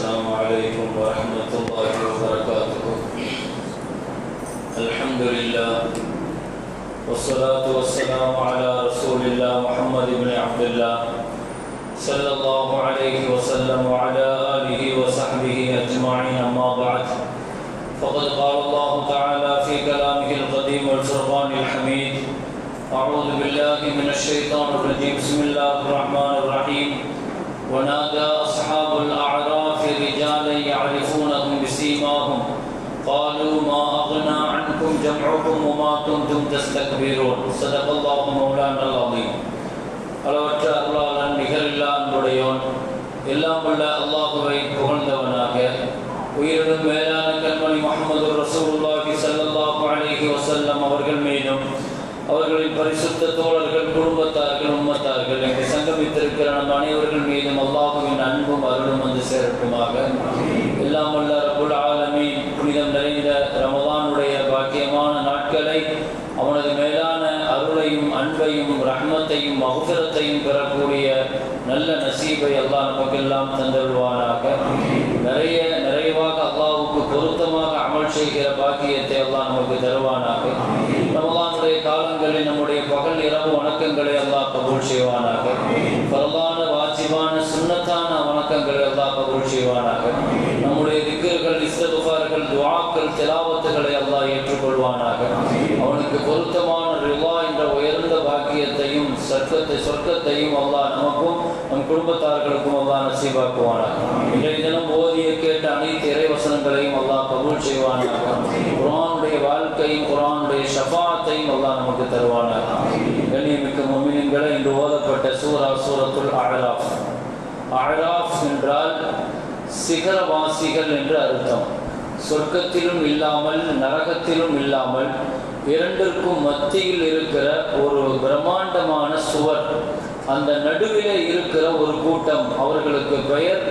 السلام عليكم ورحمة الله وبركاته. الحمد لله والصلاة والسلام على رسول الله محمد بن عبد الله صلى الله عليه وسلم وعلى آله وصحبه أجمعين. أما بعد فقد قال الله تعالى في كلامه القديم والفرقان الحميد أعوذ بالله من الشيطان الرجيم. بسم الله الرحمن الرحيم. ونادى أصحاب يعرفونهم بسيماهم قالوا ما أغنى عنكم جمعكم وما كنتم تستكبرون صدق الله مولانا العظيم அளவற்ற அருளாளன் நிகரில்லா அன்புடையோன் எல்லாம் உள்ள அல்லாஹுவை புகழ்ந்தவனாக உயிரினும் மேலான கண்மணி முகமது ரசூலுல்லாஹி ஸல்லல்லாஹு அலைஹி வஸல்லம் அவர்கள் மீதும் அவர்களின் பரிசுத்த தோழர்கள் குடும்பத்தார்கள் உம்மத்தார்கள் எங்களை சங்கமித்திருக்கிற நம் அனைவர்கள் மீதும் அல்லாஹுவின் அன்பும் அருளும் வந்து சேரட்டுமாக திலாவத்துகளை அல்லாஹ் ஏற்றுக்கொள்வானாக. அவனுக்கு பொருத்தமான ரிவா என்ற உயர்ந்த பாக்கியத்தையும் சர்க்கத்தை சொர்க்கத்தையும் அல்லாஹ் நமக்கும் நம் குடும்பத்தார்களுக்கும் அல்லாஹ் நசீபாக்குவானாக இன்றைய தினம் ஓதிய கேட்ட அனைத்து இறைவசனங்களையும் அல்லாஹ் கபூல் செய்வானாக. குரானுடைய வாழ்க்கையும் குரானுடைய ஷபாத்தையும் அல்லாஹ் நமக்கு தருவானாக. கண்ணியமிக்க முமினின்களை இன்று ஓதப்பட்ட சூரா சூரத்துல் அழராஃப் அழராஃப் என்றால் சிகரவாசிகள் என்று அர்த்தம். சொர்க்கத்திலும் இல்லாமல் நரகத்திலும் இல்லாமல் இரண்டிற்கும் மத்தியில் இருக்கிற ஒரு பிரம்மாண்டமான சுவர். அந்த நடுவிலே இருக்கிற ஒரு கூட்டம் அவர்களுக்கு பெயர்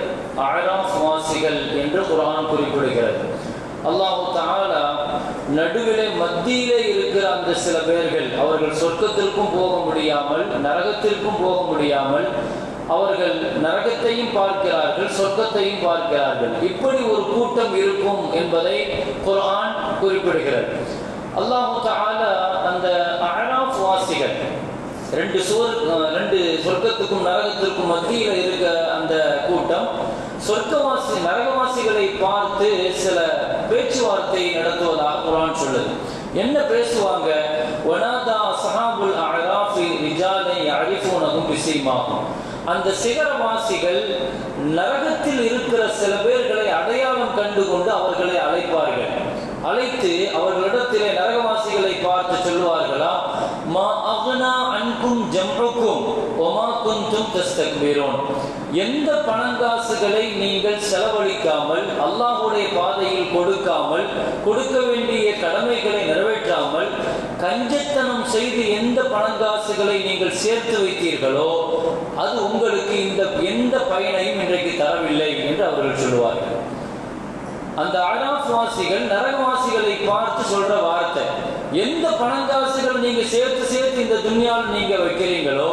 அழராஃப் வாசிகள் என்று குரான் குறிப்பிடுகிறது. அல்லாஹு தாலா நடுவிலே மத்தியிலே இருக்கிற அந்த சில பேர்கள் அவர்கள் சொர்க்கத்திற்கும் போக முடியாமல் நரகத்திற்கும் போக முடியாமல் அவர்கள் நரகத்தையும் பார்க்கிறார்கள் சொர்க்கத்தையும் பார்க்கிறார்கள். இப்படி ஒரு கூட்டம் இருக்கும் என்பதை குரான் குறிப்பிடுகிறது. அல்லாஹு தாலா அந்த அழராஃப் வாசிகள் ரெண்டு சுவர் ரெண்டு சொர்க்கத்துக்கும் நரகத்திற்கும் மத்தியில் இருக்க அந்த கூட்டம் சொர்க்கவாசி நரகவாசிகளை பார்த்து சில பேச்சுவார்த்தை நடத்துவதாக குரான் சொல்லுது. என்ன பேசுவாங்க? ஒனாதா சஹாபுல் அழகாஃபி ரிஜாலை அழிஃபூனகும் விஷயமாகும் அந்த சிகரவாசிகள் நரகத்தில் இருக்கிற சில பேர்களை அடையாளம் கண்டு கொண்டு அவர்களை அழைப்பார்கள். அழைத்து அவர்களிடத்திலே நரகவாசிகளை பார்த்து சொல்லுவார்களா? மா அகனா அன்கும் ஜம்ருக்கும் ஒமா குந்தும் தஸ்தக்பீரோன். எந்த பணங்காசுகளை நீங்கள் செலவழிக்காமல் அல்லாஹுடைய பாதையில் கொடுக்காமல் கொடுக்க வேண்டிய கடமைகளை நிறைவேற்றாமல் கஞ்சத்தனம் செய்து எந்த பணங்காசுகளை நீங்கள் சேர்த்து வைத்தீர்களோ அது உங்களுக்கு இந்த எந்த பயனையும் இன்றைக்கு தரவில்லை என்று அவர்கள் சொல்லுவார்கள். அந்த அழாஃப் வாசிகள் நரகவாசிகளை பார்த்து சொல்ற வார்த்தை. எந்த பணங்காசுகள் நீங்க சேர்த்து சேர்த்து இந்த துன்யாவில் நீங்க வைக்கிறீங்களோ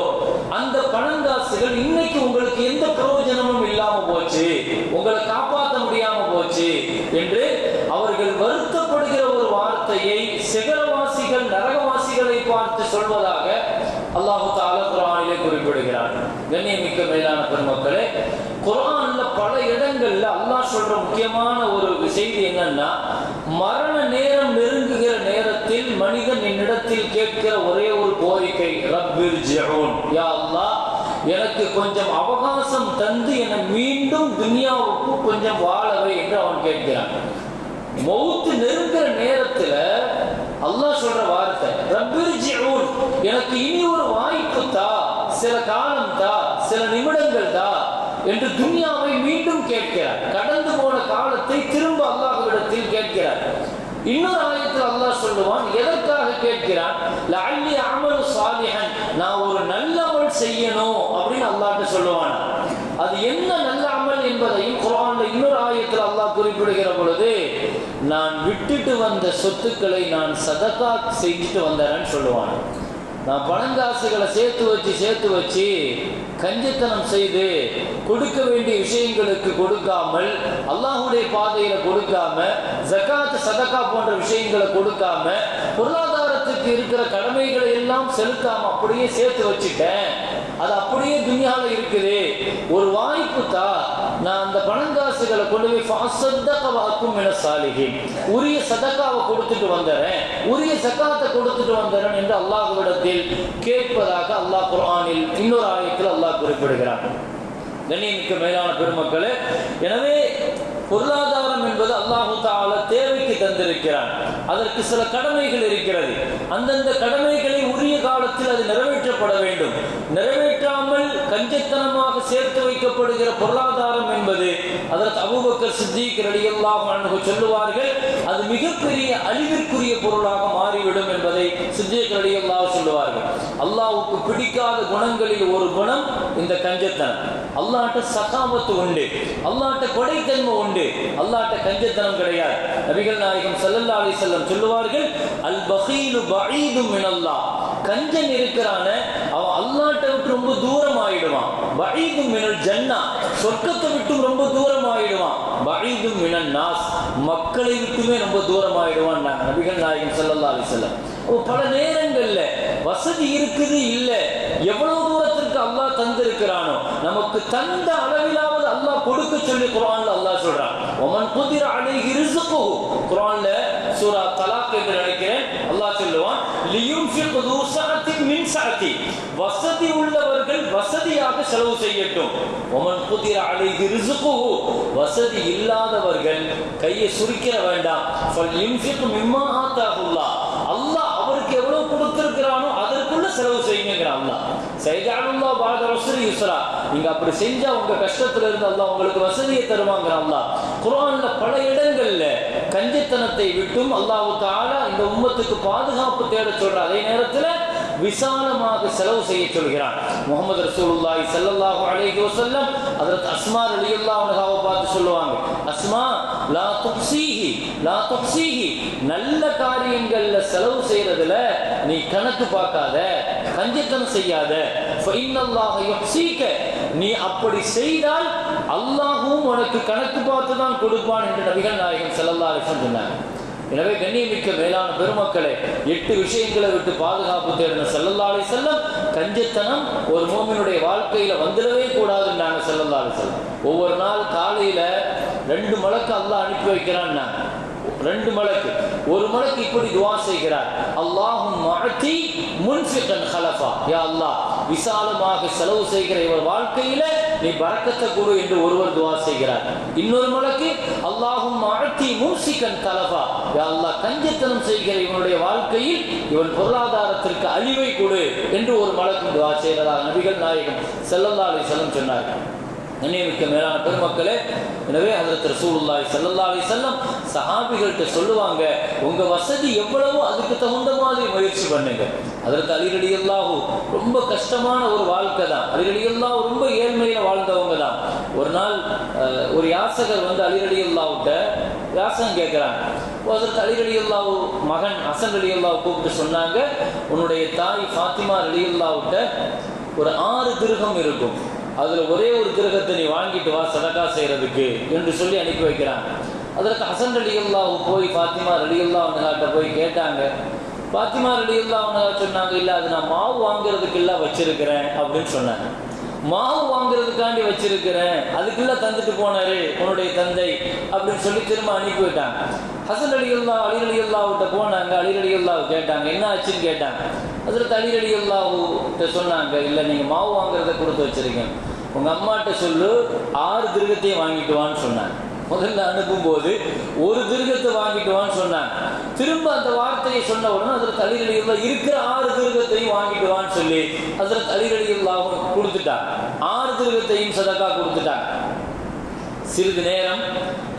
அந்த பணங்காசுகள் இன்னைக்கு உங்களுக்கு எந்த பிரயோஜனமும் இல்லாம போச்சு உங்களை காப்பாற்ற முடியாம போச்சு என்று அவர்கள் வருத்தப்படுகிற ஒரு வார்த்தையை சிகரவாசிகள் நரகவாசிகளை பார்த்து சொல்வதாக அல்லாஹு தால குரானிலே குறிப்பிடுகிறார். கண்ணியமிக்க மேலான பெருமக்களே குரான் இடங்கள்ல அல்லாஹ் சொல்ற முக்கியமான ஒரு செய்தி என்னன்னா மரண நேரம் நெருங்குகிற நேரத்தில் மனிதன் என்னிடத்தில் கேட்கிற ஒரே ஒரு கோரிக்கை ரப்பிர் ஜெகோன் யா அல்லாஹ் எனக்கு கொஞ்சம் அவகாசம் தந்து என்னை மீண்டும் துனியாவுக்கு கொஞ்சம் வாழவை என்று அவன் கேட்கிறான். மௌத்து நெருங்குற நேரத்துல அல்லாஹ் சொல்ற வார்த்தை ரப்பிர் ஜெகோன் எனக்கு இனி ஒரு வாய்ப்பு தா சில காலம் தா சில நிமிடங்கள் தான் என்று துன்யாவை மீண்டும் கேட்கிறார். கடந்து போன காலத்தை திரும்ப அல்லாஹ்விடத்தில் கேட்கிறார். இன்னொரு ஆயத்தில் அல்லாஹ் சொல்லுவான் எதற்காக கேட்கிறான் லஅல்லி அமலு சாலிஹன். நான் ஒரு நல்ல அமல் செய்யணும். அப்படின்னு அல்லாஹ்ட்ட சொல்லுவான். அது என்ன நல்ல அமல் என்பதையும் குரான்ல இன்னொரு ஆயத்தில் அல்லாஹ் குறிப்பிடுகிற பொழுது நான் விட்டுட்டு வந்த சொத்துக்களை நான் சதகா செஞ்சுட்டு வந்தேன்னு சொல்லுவான். நான் பணங்காசுகளை சேர்த்து வச்சு சேர்த்து வச்சு கஞ்சத்தனம் செய்து கொடுக்க வேண்டிய விஷயங்களுக்கு கொடுக்காமல் அல்லாஹுடைய பாதையில கொடுக்காம ஜக்காத் சதக்கா போன்ற விஷயங்களை கொடுக்காம பொருளாதாரத்துக்கு இருக்கிற கடமைகளை எல்லாம் செலுத்தாம அப்படியே சேர்த்து வச்சுட்டேன். அது அப்படியே துணியால இருக்குது. ஒரு வாய்ப்பு தான் நான் அந்த பணங்காசுகளை கொண்டு போய் ஃபாசத்தகவாக்கும் என சாலிகி உரிய சதக்காவை கொடுத்துட்டு வந்துடுறேன் உரிய சக்காத்தை கொடுத்துட்டு வந்துடுறேன் என்று அல்லாஹுவிடத்தில் கேட்பதாக அல்லாஹ் குர்ஆனில் இன்னொரு ஆயத்தில் அல்லாஹ் குறிப்பிடுகிறான். கண்ணியமிக்க மேலான பெருமக்களே எனவே பொருளாதாரம் என்பது அல்லாஹு தால தேவைக்கு தந்திருக்கிறான். அதற்கு சில கடமைகள் இருக்கிறது. அந்தந்த கடமைகளை உரிய காலத்தில் அது நிறைவேற்றப்பட வேண்டும். நிறைவேற்றாமல் லஞ்சத்தனமாக சேர்த்து வைக்கப்படுகிற பொருளாதாரம் என்பது அதற்கு அபுபக்கர் சித்திக் ரலியல்லாஹு சொல்லுவார்கள் அது மிகப்பெரிய அழிவிற்குரிய பொருளாக மாறிவிடும் என்பதை சித்திக் ரலியல்லாஹு சொல்லுவார்கள். அல்லாவுக்கு பிடிக்காத குணங்களில் ஒரு குணம் இந்த கஞ்சத்தனம். அல்லாட்ட சகாமத்து உண்டு அல்லாட்ட கொடைத்தன்மை உண்டு அல்லாட்ட கஞ்சத்தனம் கிடையாது. நபிகள் நாயகம் சல்லல்லா அலி செல்லம் சொல்லுவார்கள் அல் பகீலு பஈதும் மினல்லாஹ். கஞ்சன் இருக்கிறான அவன் அல்லாட்ட விட்டு ரொம்ப தூரம் ஆயிடுவான் பஈதும் மினல் ஜன்னா. சொர்க்கத்தை விட்டும் ரொம்ப தூரம் ஆயிடுவான் பஈதும் மினல் நாஸ். மக்களை விட்டுமே ரொம்ப தூரம் ஆயிடுவான் நாங்க நபிகள் நாயகம் செல்லல்லா அலி செல்லம் பல நேரங்கள்ல வசதி இருக்குது இல்ல? எவ்வளவு தூரத்திற்கு அல்லாஹ் தந்திருக்கிறானோ நமக்கு தந்த அளவிலாவது அல்லாஹ் கொடுக்க சொல்லி குரான்ல அல்லாஹ் சொல்றான். ஒமன் குதிர அழகி ரிஸ்குஹு. குரான்ல சூரா தலாக் என்று நினைக்கிறேன். அல்லாஹ் சொல்லுவான் லியுன்ஃபிக் து சாத்தி மின் சாத்தி வசதி உள்ளவர்கள் வசதியாக செலவு செய்யட்டும். ஒமன் குதிர அழகி ரிஸ்குஹு. வசதி இல்லாதவர்கள் கையை சுருக்கிற வேண்டாம். ஃபல் யுன்ஃபிக் மிம்மா ஆத்தாகுல்லா அல்லாஹ் கொடுத்திருக்கிறானோ அதற்குள்ள செலவு செய்யுங்கிறான் அல்லாஹ். சைஜாலுல்லா பாத வசதி நீங்க அப்படி செஞ்சா உங்க கஷ்டத்துல இருந்து அல்லாஹ் உங்களுக்கு வசதியை தருவாங்கிறான் அல்லாஹ். பல இடங்கள்ல கஞ்சித்தனத்தை விட்டும் அல்லாஹ் தஆலா இந்த உம்மத்துக்கு பாதுகாப்பு தேட சொல்ற அதே நேரத்துல விசாலமாக செலவு செய்ய சொல்கிறான் முகமது ரசூலுல்லாஹி ஸல்லல்லாஹு அலைஹி வஸல்லம் ஹஜரத் அஸ்மா ரலியல்லாஹு அன்ஹாவை பார்த்து சொல்லுவாங்க. அஸ்மா லா துக்ஸீஹி லா துக்ஸீஹி நல்ல காரியங்கள்ல செலவு செய்யறதுல நீ கணக்கு பார்க்காத கஞ்சத்தனம் செய்யாத. ஃபைனல்லாஹ யுஹ்ஸீக நீ அப்படி செய்தால் அல்லாஹ்வும் உனக்கு கணக்கு பார்த்து தான் கொடுப்பான் என்று நபிகள் நாயகம் ஸல்லல்லாஹு அலைஹி வஸல்லம் சொன்னாங்க. எனவே கண்ணியமிக்க மேலான பெருமக்களை எட்டு விஷயங்களை விட்டு பாதுகாப்பு தேடின செல்லல்லாலை செல்லம் கஞ்சத்தனம் ஒரு மோமினுடைய வாழ்க்கையில வந்துடவே கூடாதுன்னு செல்லல்லாலை செல்லம் ஒவ்வொரு நாள் காலையில ரெண்டு மலக்கு அல்லாஹ் அனுப்பி வைக்கிறான் ரெண்டு மலக்கு. ஒரு மலக்கு இப்படி துவா செய்கிறார். அல்லாஹும் மஅதி முன்ஃபிகன் ஹலஃபா. யா அல்லாஹ் விசாலமாக செலவு செய்கிற இவர் வாழ்க்கையில நீ பறக்கத்தை கொடு என்று ஒருவர் துவா செய்கிறார். இன்னொரு மலக்கு அல்லாஹும் மஅதி மூசிக்கன் கலஃபா அல்லாஹ் கஞ்சத்தனம் செய்கிற இவனுடைய வாழ்க்கையில் இவன் பொருளாதாரத்திற்கு அழிவை கொடு என்று ஒரு மலக்கு துவா செய்கிறதாக நபிகள் நாயகம் ஸல்லல்லாஹு செல்லும் சொன்னார்கள். நினைவுக்கு மேலான பெருமக்களே எனவே அதற்கு ரசூலுல்லாய் செல்லல்லாவை செல்லம் சஹாபிகள்கிட்ட சொல்லுவாங்க உங்க வசதி எவ்வளவோ அதுக்கு தகுந்த மாதிரி முயற்சி பண்ணுங்க. அதற்கு அலிரடி ரலியல்லாஹு ரொம்ப கஷ்டமான ஒரு வாழ்க்கை தான். அலிரடி எல்லாம் ரொம்ப ஏழ்மையில வாழ்ந்தவங்க தான். ஒரு நாள் ஒரு யாசகர் வந்து அலிரடி ரலியல்லாஹுட்ட யாசகம் கேட்குறாங்க. அதற்கு அலி ரலியல்லாஹு மகன் அசன் ரலியல்லாஹு கூப்பிட்டு சொன்னாங்க உன்னுடைய தாய் ஃபாத்திமா ரலியல்லாஹுட்ட ஒரு ஆறு திருகம் இருக்கும். அதுல ஒரே ஒரு கிரகத்தை நீ வாங்கிட்டு வா சதக்கா செய்யறதுக்கு என்று சொல்லி அனுப்பி வைக்கிறாங்க. அதற்கு ஹசன் ரலி போய் ஃபாத்திமா ரலியுல்லா அல்லாஹ்கிட்ட போய் கேட்டாங்க. ஃபாத்திமா ரலியுல்லா அல்லாஹ் சொன்னாங்க இல்ல அது நான் மாவு வாங்குறதுக்கு எல்லாம் வச்சிருக்கிறேன் அப்படின்னு சொன்னாங்க. மாவு வாங்குறதுக்காண்டி வச்சிருக்கிறேன் அதுக்குள்ள தந்துட்டு போனாரு உன்னுடைய தந்தை அப்படின்னு சொல்லி திரும்ப அனுப்பி விட்டாங்க. ஹசன் அலி அல்லா அலி போனாங்க. அலி கேட்டாங்க என்ன ஆச்சுன்னு? கேட்டாங்க. அதில் அலி அலி சொன்னாங்க இல்லை நீங்கள் மாவு வாங்குறத கொடுத்து வச்சுருக்கேன் உங்கள் அம்மாட்ட சொல்லு ஆறு திருகத்தையும் வாங்கிட்டு வான்னு சொன்னாங்க. முதல்ல அனுப்பும்போது ஒரு திருகத்தை வாங்கிட்டு வான்னு சொன்னாங்க. திரும்ப அந்த வார்த்தையை சொன்ன உடனே அதில் அலிரலி இருக்கிற ஆறு திருகத்தையும் வாங்கிட்டு வான்னு சொல்லி அதில் அலிரலி இல்லாவும் கொடுத்துட்டாங்க. ஆறு திருகத்தையும் சதக்கா கொடுத்துட்டாங்க. சிறிது நேரம்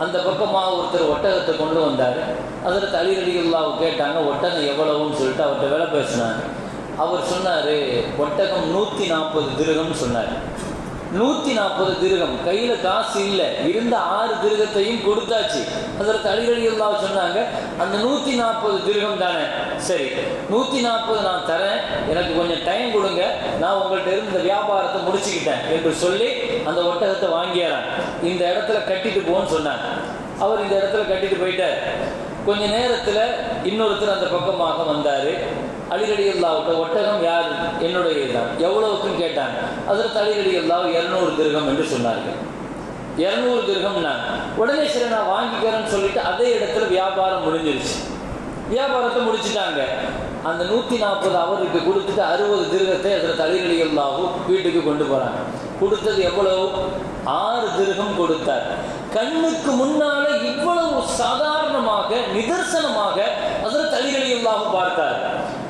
அந்த பக்கமாக ஒருத்தர் ஒட்டகத்தை கொண்டு வந்தார். அதில் அலிரலிகுல்லாவை கேட்டாங்க ஒட்டகம் எவ்வளவுன்னு சொல்லிட்டு அவர்கிட்ட வேலை பேசினாங்க அவர் சொன்னார் ஒட்டகம் நூற்றி நாற்பது திருகம்னு சொன்னார். நூற்றி நாற்பது திருகம் கையில் காசு இல்லை இருந்த ஆறு திருகத்தையும் கொடுத்தாச்சு. அதில் அடிக்கடி எல்லாம் சொன்னாங்க அந்த நூற்றி நாற்பது திருகம் தானே? சரி நூற்றி நாற்பது நான் தரேன் எனக்கு கொஞ்சம் டைம் கொடுங்க நான் உங்கள்கிட்ட இருந்த இந்த வியாபாரத்தை முடிச்சுக்கிட்டேன் என்று சொல்லி அந்த ஒட்டகத்தை வாங்கியாரான் இந்த இடத்துல கட்டிட்டு போன்னு சொன்னார் அவர் இந்த இடத்துல கட்டிட்டு போயிட்டார். கொஞ்ச நேரத்தில் இன்னொருத்தர் அந்த பக்கமாக வந்தார். அலிகடி அல்லாவுட்ட ஒட்டகம் யார்? என்னுடைய தான் எவ்வளவுக்குன்னு கேட்டாங்க. அதற்கு அலிகடி அல்லாஹ் இரநூறு திருகம் என்று சொன்னார்கள். இருநூறு திருகம்னா உடனே சரி நான் வாங்கிக்கிறேன்னு சொல்லிட்டு அதே இடத்துல வியாபாரம் முடிஞ்சிருச்சு. வியாபாரத்தை முடிச்சுட்டாங்க. அந்த நூற்றி நாற்பது அவருக்கு கொடுத்துட்டு அறுபது திருகத்தை அதில் தலைகளி எல்லாவும் வீட்டுக்கு கொண்டு போகிறாங்க கொடுத்தது எவ்வளவு? ஆறு திருகம் கொடுத்தார். கண்ணுக்கு முன்னால இவ்வளவு சாதாரணமாக நிதர்சனமாக அதில் தலிகளை எல்லாவும் பார்த்தார்.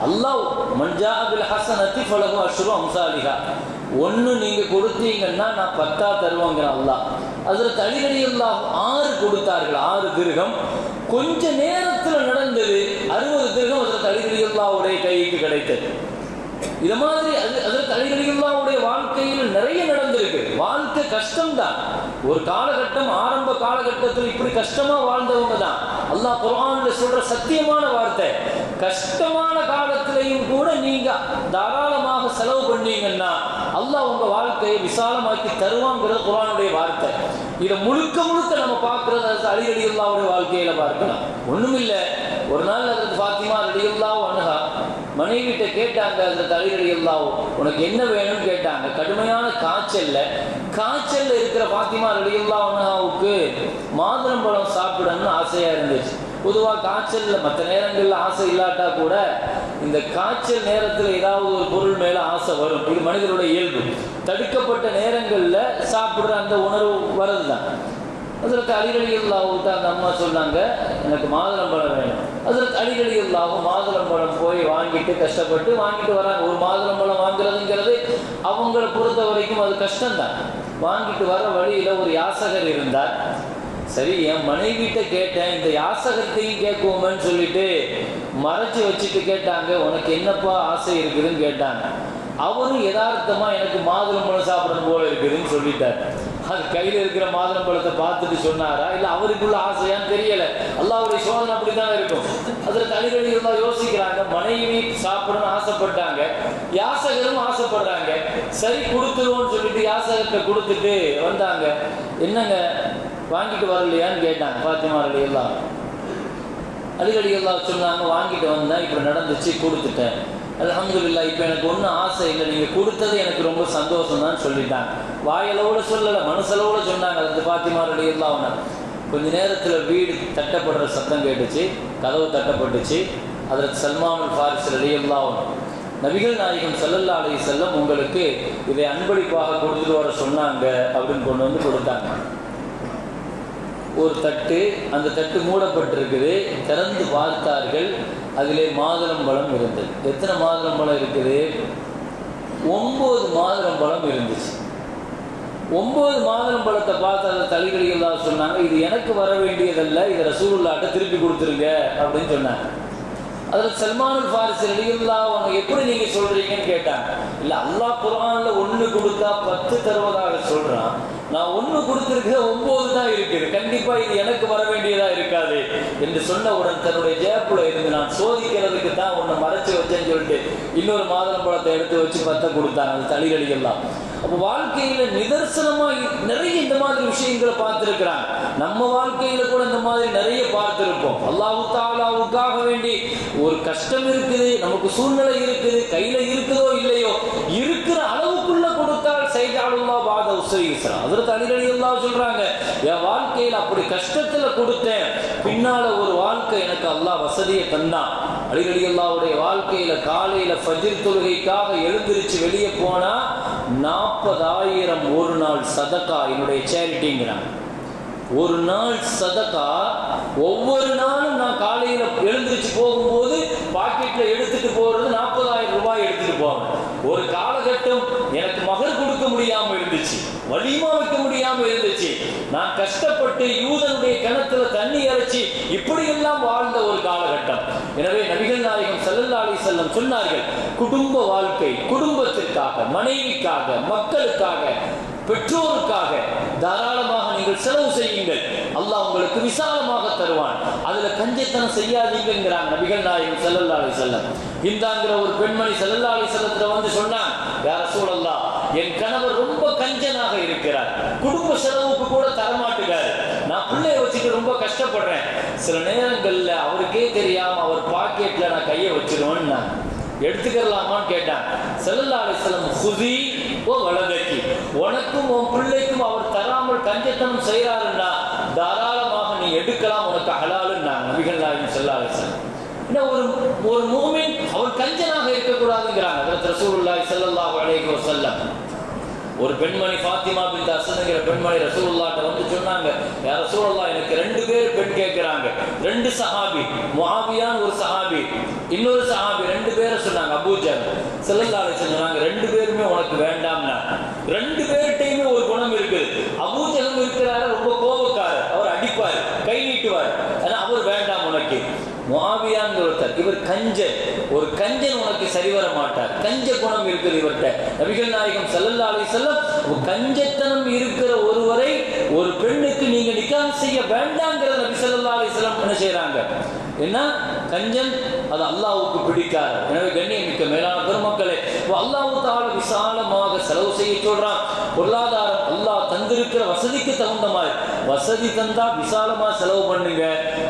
அல்லாஹ் மஞ்சாபில் ஹசனத்தி ஃபலகு அஷ்ரு அம்சாலிகா ஒன்று நீங்கள் கொடுத்தீங்கன்னா நான் பத்தா தருவாங்கிற அல்லாஹ். அதில் தலிகளை எல்லாம் ஆறு கொடுத்தார்கள் ஆறு திருகம். கொஞ்ச நேரத்தில் நடந்தது அறுபது திருகம் அதில் தளிகடி அல்லாவுடைய கைக்கு கிடைத்தது. இது மாதிரி அது அதில் தளிகடிகளாவுடைய வாழ்க்கையில் நிறைய நடந்திருக்கு. வாழ்க்கை கஷ்டம்தான். ஒரு காலகட்டம் ஆரம்ப காலகட்டத்தில் இப்படி கஷ்டமா வாழ்ந்தவங்க தான். அல்லாஹ் குர்ஆன்ல சொல்ற சத்தியமான வார்த்தை கஷ்டமான காலத்திலையும் கூட நீங்க தாராளமாக செலவு பண்ணீங்கன்னா அல்லாஹ் உங்க வாழ்க்கையை விசாலமாக்கி தருவாங்கிறது குரானுடைய வார்த்தை. இதை முழுக்க முழுக்க நம்ம பார்க்கறது அது அலிகடி அல்லாவுடைய வாழ்க்கையில பார்க்கலாம். ஒண்ணுமில்லை. ஒரு நாள் அதற்கு ஃபாத்திமா அலியுல்லா அணுகா மனைவிட்ட கேட்டாங்க அந்த தலைவலி எல்லாம் உனக்கு என்ன வேணும்னு கேட்டாங்க. கடுமையான காய்ச்சல்ல. காய்ச்சல்ல இருக்கிற பாத்திமா ரலியுல்லா அணுகாவுக்கு மாதுளம்பழம் சாப்பிடணும்னு ஆசையா இருந்துச்சு. பொதுவாக காய்ச்சல்ல மற்ற நேரங்களில் ஆசை இல்லாட்டா கூட இந்த காய்ச்சல் நேரத்தில் ஏதாவது ஒரு பொருள் மேலே ஆசை வரும். இது மனிதனுடைய இயல்பு. தடுக்கப்பட்ட நேரங்களில் சாப்பிட்ற அந்த உணர்வு வரது தான் அதற்கு அலிகலியுல்லாவுக்கு அந்த அம்மா சொன்னாங்க எனக்கு மாதுளம்பழம் வேணும். அதற்கு அலிகலியுல்லாவும் மாதுளம்பழம் போய் வாங்கிட்டு கஷ்டப்பட்டு வாங்கிட்டு வராங்க. ஒரு மாதுளம்பழம் வாங்குறதுங்கிறது அவங்கள பொறுத்த வரைக்கும் அது கஷ்டம்தான். வாங்கிட்டு வர வழியில் ஒரு யாசகர் இருந்தார். சரி என் மனைவிட்ட கேட்டேன். இந்த யாசகத்தையும் கேட்குவோமேன்னு சொல்லிட்டு மறைச்சு வச்சுட்டு கேட்டாங்க. உனக்கு என்னப்பா ஆசை இருக்குதுன்னு கேட்டாங்க. அவரும் யதார்த்தமாக எனக்கு மாதுளம்பழம் சாப்பிடணும் போல இருக்குதுன்னு சொல்லிட்டார். அது கையில் இருக்கிற மாதுளம்பழத்தை பார்த்துட்டு சொன்னாரா? இல்லை அவருக்குள்ள ஆசையான்னு தெரியல. அல்லாவுடைய சோதனை அப்படித்தான் இருக்கும். அதில் தனிவழி இருந்தால் யோசிக்கிறாங்க மனைவி சாப்பிடணும்னு ஆசைப்பட்டாங்க யாசகரும் ஆசைப்படுறாங்க. சரி கொடுத்துருவோம்னு சொல்லிட்டு யாசகத்தை கொடுத்துட்டு வந்தாங்க. என்னங்க வாங்கிட்டு வரலையான்னு கேட்டாங்க பாத்திமா அலி எல்லாம் அடிக்கடி எல்லாம் சொன்னாங்க வாங்கிட்டு வந்தேன் இப்போ நடந்துச்சு கொடுத்துட்டேன். அலமதுல்லா இப்போ எனக்கு ஒன்றும் ஆசை இல்லை நீங்கள் கொடுத்தது எனக்கு ரொம்ப சந்தோஷம் தான் சொல்லிட்டாங்க. வாயளவோட சொல்லலை மனசளவோட சொன்னாங்க. அது பாத்திமா எல்லாம் ஒன்று கொஞ்ச நேரத்தில் வீடு தட்டப்படுற சத்தம் கேட்டுச்சு கதவு தட்டப்பட்டுச்சு. அதற்கு சல்மான் ஃபாரிஸ் அலி ஒன்று நபிகள் நாயகம் செல்லல்லா அலைஹி செல்லம் உங்களுக்கு இதை அன்பளிப்பாக கொடுத்துட்டு வர சொன்னாங்க அப்படின்னு கொண்டு வந்து கொடுத்தாங்க. ஒரு தட்டு அந்த தட்டு மூடப்பட்டிருக்குது. திறந்து பார்த்தார்கள். அதிலே மாதுளம்பழம் இருந்தது. எத்தனை மாதுளம்பழம் இருக்குது? ஒன்பது மாதுளம்பழம் இருந்துச்சு. ஒன்பது மாதுளம்பழத்தை பார்த்து அந்த தலிகளிகளாக சொன்னாங்க இது எனக்கு வர வேண்டியதல்ல இதை ரசூல்லாட்ட திருப்பி கொடுத்துருங்க அப்படின்னு சொன்னாங்க. அதில் சல்மானுல் ஃபாரிஸ் ரலியுல்லா அவங்க எப்படி நீங்க சொல்றீங்கன்னு கேட்டாங்க. இல்லை அல்லாஹ் குரானில் ஒண்ணு கொடுத்தா பத்து தருவதாக சொல்றான். நான் ஒண்ணு கொடுத்திருக்கிற ஒன்பது தான் இருக்குது. கண்டிப்பா இது எனக்கு வர வேண்டியதா இருக்காது என்று சொன்னவுடன் தன்னுடைய ஜேப்புல இருந்து நான் சோதிக்கிறதுக்கு தான் ஒன்று மறைச்சு வச்சேன்னு சொல்லிட்டு இன்னொரு மாதுளம்பழத்தை எடுத்து வச்சு பத்த கொடுத்தாங்க அந்த தளிகளிகள்லாம் அப்போ வாழ்க்கையில நிதர்சனமா நிறைய இந்த மாதிரி விஷயங்களை பார்த்துருக்கிறாங்க. நம்ம வாழ்க்கையில கூட இந்த மாதிரி நிறைய பார்த்திருப்போம். அல்லாஹு தாலாவுக்காக வேண்டி ஒரு கஷ்டம் இருக்குது நமக்கு சூழ்நிலை இருக்குது கையில இருக்குதோ இல்லையோ இருக்கிற அளவுக்குள்ள கொடுக்க செய்தாலுல்லா பாத உசரிசரா அதில் அடிக்கடி எல்லாம் சொல்றாங்க என் வாழ்க்கையில அப்படி கஷ்டத்துல கொடுத்தேன். பின்னால ஒரு வாழ்க்கை எனக்கு அல்லாஹ் வசதியை தந்தான். அடிக்கடி வாழ்க்கையில காலையில ஃபஜ்ர் தொழுகைக்காக எழுந்திருச்சு வெளியே போனா நாற்பதாயிரம் ஒரு நாள் சதக்கா என்னுடைய சேரிட்டிங்கிறாங்க. ஒரு நாள் சதக்கா ஒவ்வொரு நாளும் நான் காலையில எழுந்திருச்சு போகும்போது பாக்கெட்ல எடுத்துட்டு போறது நாற்பதாயிரம் ரூபாய் எடுத்துட்டு போவாங்க. ஒரு காலகட்டம் எனக்கு மகர் கொடுக்க முடியாம இருந்துச்சு வலிமா வைக்க முடியாம இருந்துச்சு. நான் கஷ்டப்பட்டு யூதனுடைய கிணத்துல தண்ணி இறைச்சி இப்படியெல்லாம் வாழ்ந்த ஒரு காலகட்டம். எனவே நபிகள் நாயகம் செல்லல்லா அலி செல்லம் சொன்னார்கள் குடும்ப வாழ்க்கை குடும்பத்திற்காக மனைவிக்காக மக்களுக்காக பெற்றோருக்காக தாராளமாக நீங்கள் செலவு செய்யுங்கள். அல்லாஹ் உங்களுக்கு விசாலமாக தருவான். அதுல கஞ்சத்தனம் செய்யாதீங்கிறாங்க நபிகள் நாயகம் ஸல்லல்லாஹு செல்லம் இந்தாங்கிற ஒரு பெண்மணி ஸல்லல்லாஹு செல்லத்துல வந்து சொன்னான் யார சூழல்லா என் கணவர் ரொம்ப கஞ்சனாக இருக்கிறார். குடும்ப செலவுக்கு கூட தரமாட்டுக்காரு. நான் பிள்ளைய வச்சுட்டு ரொம்ப கஷ்டப்படுறேன். சில நேரங்கள்ல அவருக்கே தெரியாம அவர் பாக்கெட்ல நான் கையை வச்சிருவேன்னு நான் எடுத்துக்கலாமான்னு கேட்டான். ஸல்லல்லாஹு செல்லம் வஸல்லம் குதி உனக்கும் உன் பிள்ளைக்கும் அவர் தராமல் கஞ்சத்தனம் செய்கிறாருன்னா தாராளமாக நீ எடுக்கலாம் உனக்கு ஹலாலுன்னா நபிகள் நாயகம் ஸல்லல்லாஹு என்ன ஒரு ஒரு மூமின் அவர் கஞ்சனாக இருக்கக்கூடாதுங்கிறாங்க ஹஜ்ரத் ரசூலுல்லாஹி ஸல்லல்லாஹு அலைஹி ஒரு பெண்மணி ஃபாத்திமா பின் அசனுங்கிற பெண்மணி ரசூலுல்லாட்ட வந்து சொன்னாங்க யார் ரசூலுல்லாஹ் எனக்கு ரெண்டு பேர் பெண் கேட்கிறாங்க ரெண்டு சஹாபி முஹாபியான் ஒரு சஹாபி இன்னொரு சஹாபி ரெண்டு பேரை சொன்னாங்க அபூஜர் செல்லல்லாவை சொன்னாங்க ரெண்டு பேருமே உனக்கு வேண்டாம்னா. ரெண்டு பேர்கிட்டையுமே ஒரு குணம் இருக்கு அபூஜகம் இருக்கிறாரு ரொம்ப கோபக்காரர் அவர் அடிப்பார் கை நீட்டுவார் ஆனா அவர் வேண்டாம் உனக்கு முஆவியாங்கிற ஒருத்தர் இவர் கஞ்சன். ஒரு கஞ்சன் உனக்கு சரிவர மாட்டார். கஞ்ச குணம் இருக்குது இவர்கிட்ட. நபிகள் நாயகம் செல்லல்லா அலி செல்லம் கஞ்சத்தனம் இருக்கிற ஒருவரை ஒரு பெண்ணுக்கு நீங்க நிக்காஹ் செய்ய வேண்டாங்கிறத நபி செல்லல்லா அலி செல்லம் என்ன செய்யறாங்க என்ன? கஞ்சன் அது அல்லாவுக்கு பிடிக்காது. எனவே கண்ணியமிக்க மேலான பெருமக்களே இப்போ தால விசாலமாக செலவு செய்ய சொல்றான். பொருளாதாரம் அல்லாஹ் தந்திருக்கிற வசதிக்கு தகுந்த மாதிரி. வசதி தந்தா விசாலமா செலவு பண்ணுங்க.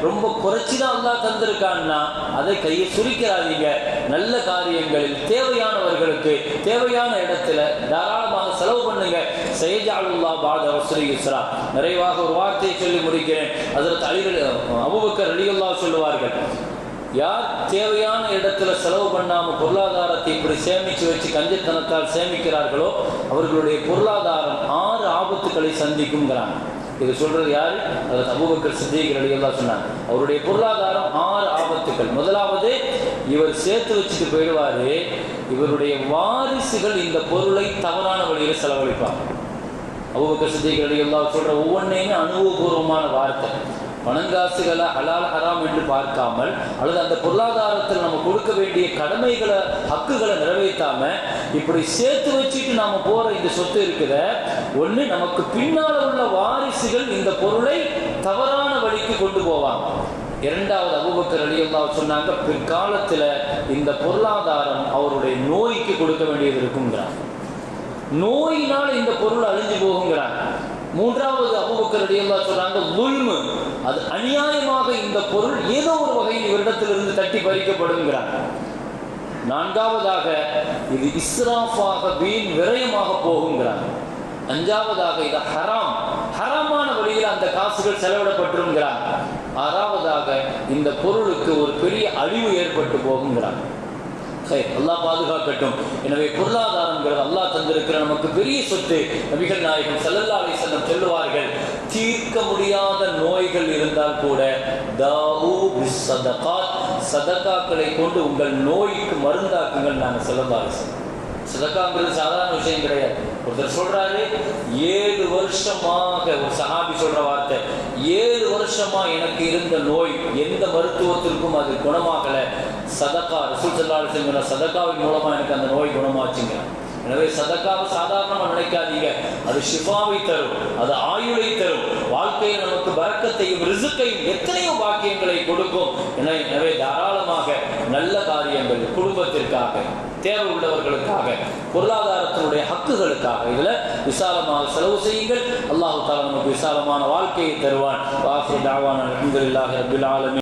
ரொம்ப குறைச்சி தான் அல்லாஹ் தந்திருக்கான்னா அதை கையை சுரிக்கிறாதீங்க. நல்ல காரியங்களில் தேவையானவர்களுக்கு தேவையான இடத்துல தாராள செலவு பண்ணுங்க. சையஜாலுல்லா பாத வசதி இஸ்ரா நிறைவாக ஒரு வார்த்தையை சொல்லி முடிக்கிறேன். அதற்கு அழிகள் அபுபக்கர் அலிகல்லா சொல்லுவார்கள். யார் தேவையான இடத்துல செலவு பண்ணாம பொருளாதாரத்தை இப்படி சேமிச்சு வச்சு கஞ்சத்தனத்தால் சேமிக்கிறார்களோ அவர்களுடைய பொருளாதாரம் ஆறு ஆபத்துக்களை சந்திக்குங்கிறாங்க இது சொல்றது யாரு? அது அபூபக்கர் சித்திகள் அலிகல்லா சொன்னாங்க. அவருடைய பொருளாதாரம் ஆறு ஆபத்துக்கள். முதலாவது இவர் சேர்த்து வச்சுட்டு போயிடுவாரு. இவருடைய வாரிசுகள் இந்த பொருளை தவறான வழியில் செலவழிப்பாங்க. அபூபக்கர் சித்திகள் அலிகல்லா சொல்ற ஒவ்வொன்றையுமே அனுபவபூர்வமான வார்த்தை. பணங்காசுகளை ஹலால் ஹராம் என்று பார்க்காமல் அல்லது அந்த பொருளாதாரத்தில் நம்ம கொடுக்க வேண்டிய கடமைகளை ஹக்குகளை நிறைவேற்றாம இப்படி சேர்த்து வச்சுட்டு நாம போற இந்த சொத்து இருக்குத ஒண்ணு நமக்கு பின்னால் உள்ள வாரிசுகள் இந்த பொருளை தவறான வழிக்கு கொண்டு போவாங்க. இரண்டாவது அபுபக்கர் அலியல்லா சொன்னாங்க பிற்காலத்துல இந்த பொருளாதாரம் அவருடைய நோய்க்கு கொடுக்க வேண்டியது இருக்குங்கிறாங்க. நோயினால் இந்த பொருள் அழிஞ்சு போகுங்கிறாங்க. மூன்றாவது அபுபக்கருடைய சொல்றாங்க லுல்மு அது அநியாயமாக இந்த பொருள் ஏதோ ஒரு வகையில் இவரிடத்திலிருந்து தட்டி பறிக்கப்படுங்கிறாங்க. நான்காவதாக இது இஸ்ராஃபாக வீண் விரயமாக போகுங்கிறாங்க. அஞ்சாவதாக இது ஹராம். ஹராமான வழியில் அந்த காசுகள் செலவிடப்பட்டிருங்கிறாங்க. ஆறாவதாக இந்த பொருளுக்கு ஒரு பெரிய அழிவு ஏற்பட்டு போகுங்கிறாங்க. சரி அல்லாஹ் பாதுகாக்கட்டும். எனவே பொருளாதாரங்கிறது அல்லாஹ் தந்திருக்கிற நமக்கு பெரிய சொத்து. நபிகள் நாயகம் செல்லல்லா அலி செல்லம் சொல்லுவார்கள் தீர்க்க முடியாத நோய்கள் இருந்தால் கூட தாவு பிஸ்ஸதகாத் சதகாக்களை கொண்டு உங்கள் நோய்க்கு மருந்தாக்குங்கள் நாங்கள் ஸல்லல்லாஹு அலைஹி சதகாங்கிறது சாதாரண விஷயம் கிடையாது. ஒருத்தர் சொல்றாரு ஏழு வருஷமாக ஒரு சஹாபி சொல்ற வார்த்தை ஏழு வருஷமா எனக்கு இருந்த நோய் எந்த மருத்துவத்திற்கும் அது குணமாகல. சதக்கா ரசூல் சல்லா அலிஸ்ங்கிற சதக்காவின் மூலமா எனக்கு அந்த நோய் குணமாச்சுங்க. எனவே சதக்காவை சாதாரணமா நினைக்காதீங்க. அது ஷிஃபாவை தரும் அது ஆயுளை தரும். வாழ்க்கையில் நமக்கு பறக்கத்தையும் ரிசுக்கையும் எத்தனையோ பாக்கியங்களை கொடுக்கும். என எனவே தாராளமாக நல்ல காரியங்கள் குடும்பத்திற்காக தேவை உள்ளவர்களுக்காக பொருளாதாரத்தினுடைய ஹக்குகளுக்காக இதில் விசாலமாக செலவு செய்யுங்கள். அல்லாஹு தாலா நமக்கு விசாலமான வாழ்க்கையை தருவான். வாசி தாவான அல்ஹம்துலில்லாஹி ரப்பில் ஆலமீன்.